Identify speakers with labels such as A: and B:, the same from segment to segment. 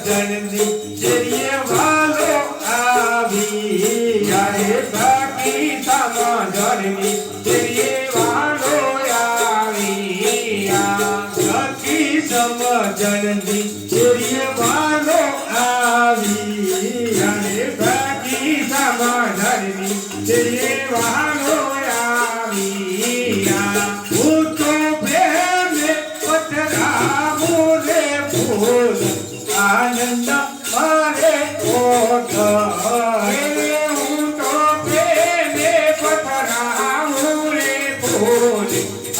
A: ગગનની જેરીએ આવી યારે બાકી સામા ધરની જેરીએ આવી આ સખી સમજણની જેરીએ આનંદ મારે ઓઠ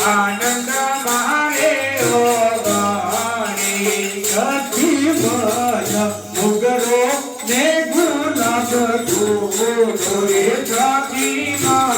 A: આનંદ મારે ઓગાણી કથી ભય મુગરો ને ગુલાબ ગુરો રે મા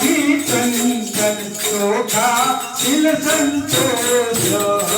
A: की चंदन चोखा दिल संतोष